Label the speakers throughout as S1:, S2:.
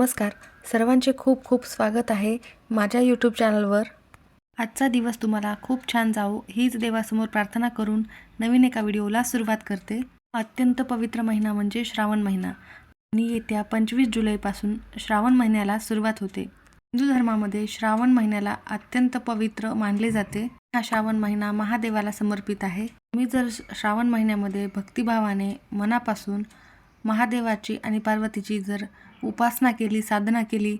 S1: नमस्कार. सर्वांचे खूप खूप स्वागत आहे माझ्या यूट्यूब चॅनलवर आजचा दिवस तुम्हाला खूप छान जावो हीच देवासमोर प्रार्थना करून नवीन एका व्हिडिओला सुरुवात करते. अत्यंत पवित्र महिना म्हणजे श्रावण महिना. आणि येत्या पंचवीस जुलैपासून श्रावण महिन्याला सुरुवात होते. हिंदू धर्मामध्ये श्रावण महिन्याला अत्यंत पवित्र मानले जाते. हा श्रावण महिना महादेवाला समर्पित आहे. मी जर श्रावण महिन्यामध्ये भक्तिभावाने मनापासून महादेवाची आणि पार्वतीची जर उपासना केली साधना केली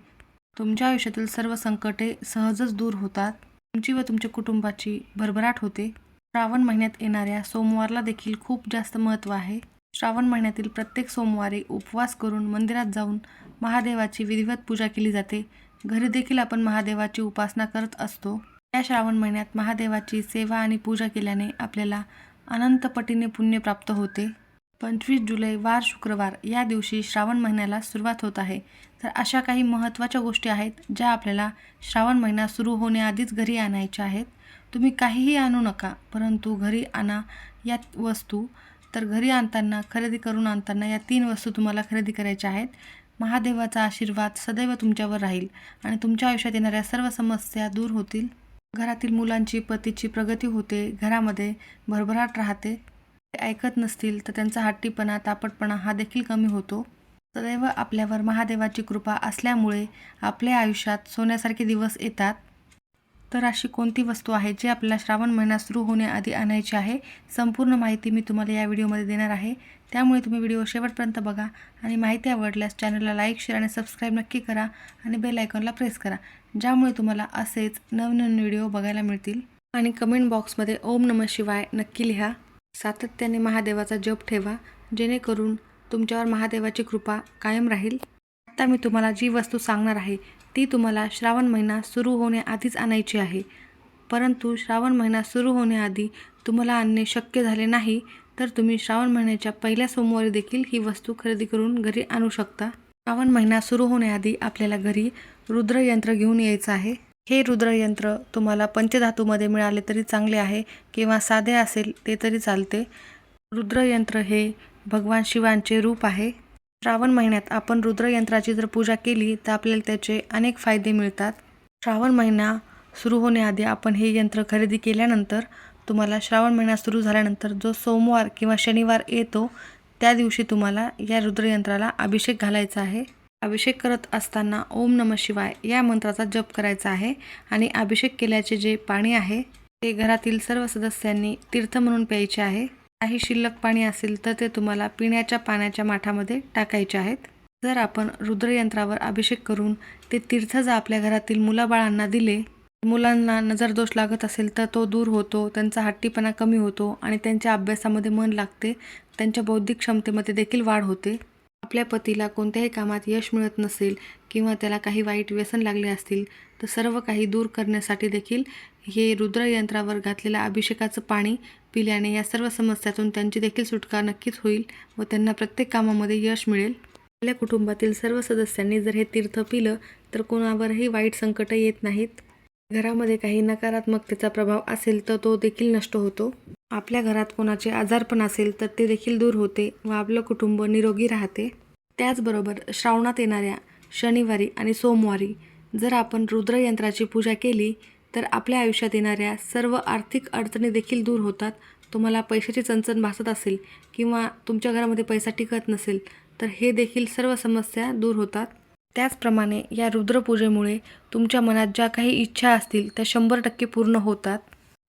S1: तुमच्या आयुष्यातील सर्व संकटे सहजच दूर होतात. तुमची व तुमच्या कुटुंबाची भरभराट होते. श्रावण महिन्यात येणाऱ्या सोमवारला देखील खूप जास्त महत्त्व आहे. श्रावण महिन्यातील प्रत्येक सोमवारी उपवास करून मंदिरात जाऊन महादेवाची विधिवत पूजा केली जाते. घरी देखील आपण महादेवाची उपासना करत असतो. या श्रावण महिन्यात महादेवाची सेवा आणि पूजा केल्याने आपल्याला अनंतपटीने पुण्य प्राप्त होते. पंचवीस जुलै वार शुक्रवार या दिवशी श्रावण महिन्याला सुरुवात होत आहे. तर अशा काही महत्त्वाच्या गोष्टी आहेत ज्या आपल्याला श्रावण महिना सुरू होण्याआधीच घरी आणायच्या आहेत. तुम्ही काहीही आणू नका परंतु घरी आणा या वस्तू. तर घरी आणताना खरेदी करून आणताना या तीन वस्तू तुम्हाला खरेदी करायच्या आहेत. महादेवाचा आशीर्वाद सदैव तुमच्यावर राहील आणि तुमच्या आयुष्यात येणाऱ्या सर्व समस्या दूर होतील. घरातील मुलांची पतीची प्रगती होते घरामध्ये भरभराट राहते. ऐकत नसतील तर त्यांचा हट्टीपणा तापटपणा हा देखील कमी होतो. सदैव आपल्यावर महादेवाची कृपा असल्यामुळे आपल्या आयुष्यात सोन्यासारखे दिवस येतात. तर अशी कोणती वस्तू आहे जी आपल्याला श्रावण महिना सुरू होण्याआधी आणायची आहे? संपूर्ण माहिती मी तुम्हाला या व्हिडिओमध्ये देणार आहे. त्यामुळे तुम्ही व्हिडिओ शेवटपर्यंत बघा आणि माहिती आवडल्यास चॅनलला लाईक शेअर आणि सबस्क्राईब नक्की करा आणि बेल आयकॉनला प्रेस करा ज्यामुळे तुम्हाला असेच नवनवीन व्हिडिओ बघायला मिळतील. आणि कमेंट बॉक्समध्ये ओम नम शिवाय नक्की लिहा. सातत्याने महादेवाचा जप ठेवा जेणेकरून तुमच्यावर महादेवाची कृपा कायम राहील. आता मी तुम्हाला जी वस्तू सांगणार आहे ती तुम्हाला श्रावण महिना सुरू होण्याआधीच आणायची आहे. परंतु श्रावण महिना सुरू होण्याआधी तुम्हाला आणणे शक्य झाले नाही तर तुम्ही श्रावण महिन्याच्या पहिल्या सोमवारी देखील ही वस्तू खरेदी करून घरी आणू शकता. श्रावण महिना सुरू होण्याआधी आपल्याला घरी रुद्रयंत्र घेऊन यायचं आहे. हे रुद्रयंत्र तुम्हाला पंचधातूमध्ये मिळाले तरी चांगले आहे किंवा साधे असेल ते तरी चालते. रुद्रयंत्र हे भगवान शिवांचे रूप आहे. श्रावण महिन्यात आपण रुद्रयंत्राची जर पूजा केली तर आपल्याला त्याचे अनेक फायदे मिळतात. श्रावण महिना सुरू होण्याआधी आपण हे यंत्र खरेदी केल्यानंतर तुम्हाला श्रावण महिना सुरू झाल्यानंतर जो सोमवार किंवा शनिवार येतो त्या दिवशी तुम्हाला या रुद्रयंत्राला अभिषेक घालायचा आहे. अभिषेक करत असताना ओम नम शिवाय या मंत्राचा जप करायचा आहे आणि अभिषेक केल्याचे जे पाणी आहे ते घरातील सर्व सदस्यांनी तीर्थ म्हणून प्यायचे आहे. काही शिल्लक पाणी असेल तर ते तुम्हाला पिण्याच्या पाण्याच्या माठामध्ये टाकायचे आहेत. जर आपण रुद्रयंत्रावर अभिषेक करून ते तीर्थ जर आपल्या घरातील मुलाबाळांना दिले मुलांना नजर दोष लागत असेल तर तो दूर होतो त्यांचा हट्टीपणा कमी होतो आणि त्यांच्या अभ्यासामध्ये मन लागते त्यांच्या बौद्धिक क्षमतेमध्ये देखील वाढ होते. आपल्या पतीला कोणत्याही कामात यश मिळत नसेल किंवा त्याला काही वाईट व्यसन लागले असतील तर सर्व काही दूर करण्यासाठी देखील हे रुद्रयंत्रावर घातलेल्या अभिषेकाचं पाणी पिल्याने या सर्व समस्यातून त्यांची देखील सुटका नक्कीच होईल व त्यांना प्रत्येक कामामध्ये यश मिळेल. आपल्या कुटुंबातील सर्व सदस्यांनी जर हे तीर्थ पिलं तर कोणावरही वाईट संकट येत नाहीत. घरामध्ये काही नकारात्मकतेचा प्रभाव असेल तर तो देखील नष्ट होतो. आपल्या घरात कोणाचे आजारपण असेल तर ते देखील दूर होते व आपलं कुटुंब निरोगी राहते. त्याचबरोबर श्रावणात येणाऱ्या शनिवारी आणि सोमवारी जर आपण रुद्रयंत्राची पूजा केली तर आपल्या आयुष्यात येणाऱ्या सर्व आर्थिक अडचणी देखील दूर होतात. तुम्हाला पैशाची चणचण भासत असेल किंवा तुमच्या घरामध्ये पैसा टिकत नसेल तर हे देखील सर्व समस्या दूर होतात. त्याचप्रमाणे या रुद्रपूजेमुळे तुमच्या मनात ज्या काही इच्छा असतील त्या शंभर टक्के पूर्ण होतात.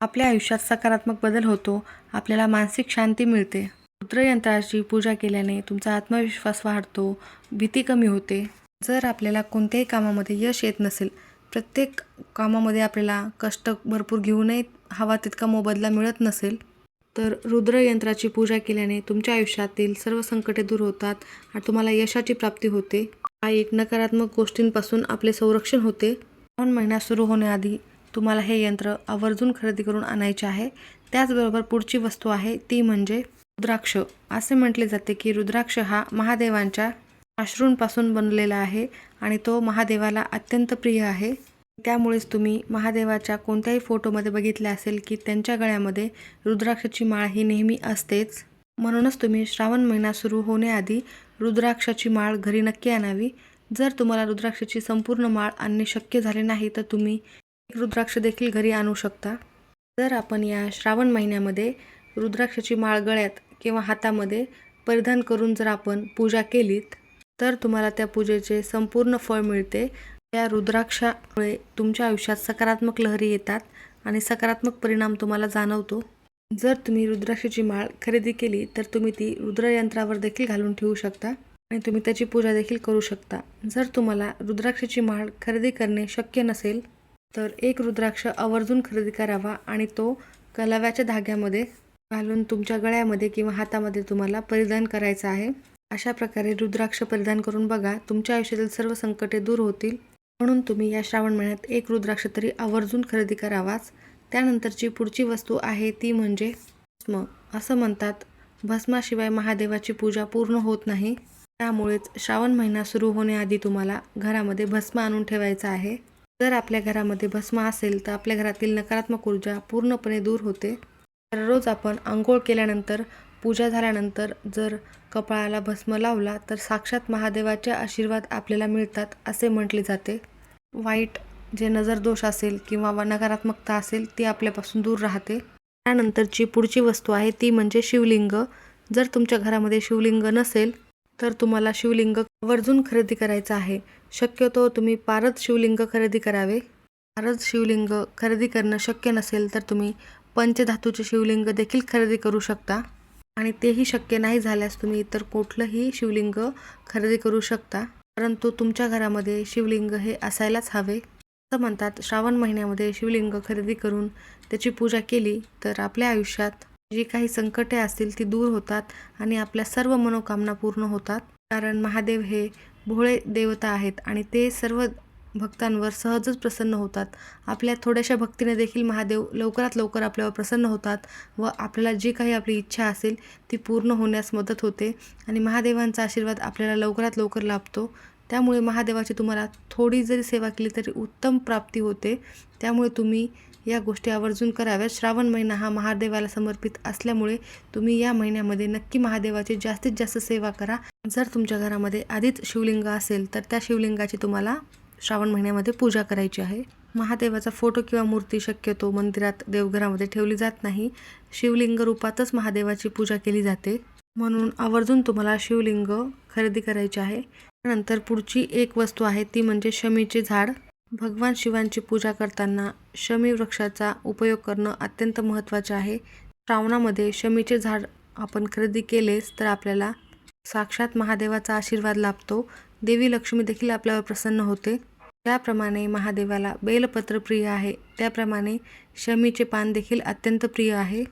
S1: आपल्या आयुष्यात सकारात्मक बदल होतो आपल्याला मानसिक शांती मिळते. रुद्रयंत्राची पूजा केल्याने तुमचा आत्मविश्वास वाढतो भीती कमी होते. जर आपल्याला कोणत्याही कामामध्ये यश येत नसेल प्रत्येक कामामध्ये आपल्याला कष्ट भरपूर घेऊनही हवा तितका मोबदला मिळत नसेल तर रुद्रयंत्राची पूजा केल्याने तुमच्या आयुष्यातील सर्व संकटे दूर होतात आणि तुम्हाला यशाची प्राप्ती होते. हा एक नकारात्मक गोष्टींपासून आपले संरक्षण होते. श्रावण महिना सुरू होण्याआधी तुम्हाला हे यंत्र आवर्जून खरेदी करून आणायचे आहे. त्याचबरोबर पुढची वस्तू आहे ती म्हणजे रुद्राक्ष. असे म्हटले जाते की रुद्राक्ष हा महादेवांच्या अश्रूंपासून बनलेला आहे आणि तो महादेवाला अत्यंत प्रिय आहे. त्यामुळेच तुम्ही महादेवाच्या कोणत्याही फोटोमध्ये बघितले असेल की त्यांच्या गळ्यामध्ये रुद्राक्षाची माळ ही नेहमी असतेच. म्हणूनच तुम्ही श्रावण महिना सुरू होण्याआधी रुद्राक्षाची माळ घरी नक्की आणावी. जर तुम्हाला रुद्राक्षाची संपूर्ण माळ आणणे शक्य झाले नाही तर तुम्ही रुद्राक्ष देखील घरी आणू शकता. जर आपण या श्रावण महिन्यामध्ये रुद्राक्षाची माळ गळ्यात किंवा हातामध्ये परिधान करून जर आपण पूजा केलीत तर तुम्हाला त्या पूजेचे संपूर्ण फळ मिळते. त्या रुद्राक्षामुळे तुमच्या आयुष्यात सकारात्मक लहरी येतात आणि सकारात्मक परिणाम तुम्हाला जाणवतो. जर तुम्ही रुद्राक्षाची माळ खरेदी केली तर तुम्ही ती रुद्रयंत्रावर देखील घालून ठेवू शकता आणि तुम्ही त्याची पूजा देखील करू शकता. जर तुम्हाला रुद्राक्षाची माळ खरेदी करणे शक्य नसेल तर एक रुद्राक्ष आवर्जून खरेदी करावा आणि तो कलाव्याच्या धाग्यामध्ये घालून तुमच्या गळ्यामध्ये किंवा हातामध्ये तुम्हाला परिधान करायचा आहे. अशा प्रकारे रुद्राक्ष परिधान करून बघा तुमच्या आयुष्यातील सर्व संकटे दूर होतील. म्हणून तुम्ही या श्रावण महिन्यात एक रुद्राक्ष तरी आवर्जून खरेदी करावाच. त्यानंतरची पुढची वस्तू आहे ती म्हणजे भस्म. असं म्हणतात भस्माशिवाय महादेवाची पूजा पूर्ण होत नाही. त्यामुळेच श्रावण महिना सुरू होण्याआधी तुम्हाला घरामध्ये भस्म आणून ठेवायचा आहे. जर आपल्या घरामध्ये भस्म असेल तर आपल्या घरातील नकारात्मक ऊर्जा पूर्णपणे दूर होते. दररोज आपण आंघोळ केल्यानंतर पूजा झाल्यानंतर जर कपाळाला भस्म लावला तर साक्षात महादेवाचे आशीर्वाद आपल्याला मिळतात असे म्हटले जाते. वाईट जे नजर दोष असेल किंवा नकारात्मकता असेल ती आपल्यापासून दूर राहते. त्यानंतरची पुढची वस्तू आहे ती म्हणजे शिवलिंग. जर तुमच्या घरामध्ये शिवलिंग नसेल तर तुम्हाला शिवलिंग आवर्जून खरेदी करायचं आहे. शक्यतो तुम्ही पारद शिवलिंग खरेदी करावे. पारद शिवलिंग खरेदी करणं शक्य नसेल तर तुम्ही पंचधातूचे शिवलिंग देखील खरेदी करू शकता. आणि तेही शक्य नाही झाल्यास तुम्ही इतर कुठलंही शिवलिंग खरेदी करू शकता. परंतु तुमच्या घरामध्ये शिवलिंग हे असायलाच हवे. असं म्हणतात श्रावण महिन्यामध्ये शिवलिंग खरेदी करून त्याची पूजा केली तर आपल्या आयुष्यात जी काही संकटे असतील ती दूर होतात आणि आपल्या सर्व मनोकामना पूर्ण होतात. कारण महादेव हे भोळे देवता आहेत आणि ते सर्व भक्तांवर सहजच प्रसन्न होतात. आपल्या थोड्याशा भक्तीने देखील महादेव लवकरात लवकर आपल्यावर प्रसन्न होतात व आपल्याला जी काही आपली इच्छा असेल ती पूर्ण होण्यास मदत होते आणि महादेवांचा आशीर्वाद आपल्याला लवकरात लवकर लाभतो. त्यामुळे महादेवाची तुम्हाला थोडी जरी सेवा केली तरी उत्तम प्राप्ती होते. त्यामुळे तुम्ही या गोष्टी आवर्जून कराव्यात. श्रावण महिना हा महादेवाला समर्पित असल्यामुळे तुम्ही या महिन्यामध्ये नक्की महादेवाची जास्तीत जास्त सेवा करा. जर तुमच्या घरामध्ये आधीच शिवलिंग असेल तर त्या शिवलिंगाची तुम्हाला श्रावण महिन्यामध्ये पूजा करायची आहे. महादेवाचा फोटो किंवा मूर्ती शक्यतो मंदिरात देवघरामध्ये ठेवली जात नाही. शिवलिंग रूपातच महादेवाची पूजा केली जाते. म्हणून आवर्जून तुम्हाला शिवलिंग खरेदी करायचे आहे. नंतर पुढची एक वस्तू आहे ती म्हणजे शमीचे झाड. भगवान शिवांची पूजा करताना शमी वृक्षाचा उपयोग करणं अत्यंत महत्त्वाचे आहे. श्रावणामध्ये शमीचे झाड आपण खरेदी केलेच तर आपल्याला साक्षात महादेवाचा आशीर्वाद लाभतो. देवी लक्ष्मी देखील आपल्यावर प्रसन्न होते. ज्याप्रमाणे महादेवाला बेलपत्र प्रिय आहे. त्याप्रमाणे शमीचे पान देखील अत्यंत प्रिय आहे.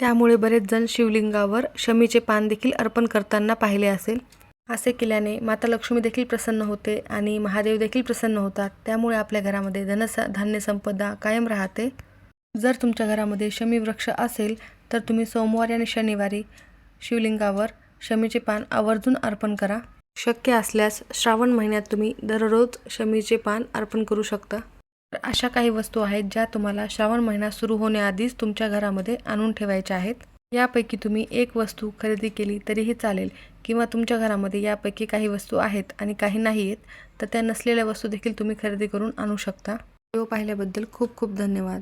S1: त्यामुळे बरेच जण शिवलिंगावर शमीचे पान देखील अर्पण करताना पाहिले असेल. असे केल्याने माता लक्ष्मी देखील प्रसन्न होते आणि महादेव देखील प्रसन्न होतात. त्यामुळे आपल्या घरामध्ये धनस धान्य संपदा कायम राहते. जर तुमच्या घरामध्ये शमी वृक्ष असेल तर तुम्ही सोमवारी आणि शनिवारी शिवलिंगावर शमीचे पान आवर्जून अर्पण करा. शक्य असल्यास श्रावण महिन्यात तुम्ही दररोज शमीचे पान अर्पण करू शकता. तर अशा काही वस्तू आहेत ज्या तुम्हाला श्रावण महिना सुरू होण्याआधीच तुमच्या घरामध्ये आणून ठेवायच्या आहेत. यापैकी तुम्ही एक वस्तू खरेदी केली तरीही चालेल. किंवा तुमच्या घरामध्ये यापैकी काही वस्तू आहेत आणि काही नाही आहेत तर त्या नसलेल्या वस्तू देखील तुम्ही खरेदी करून आणू शकता. व्हिडिओ पाहिल्याबद्दल खूप खूप धन्यवाद.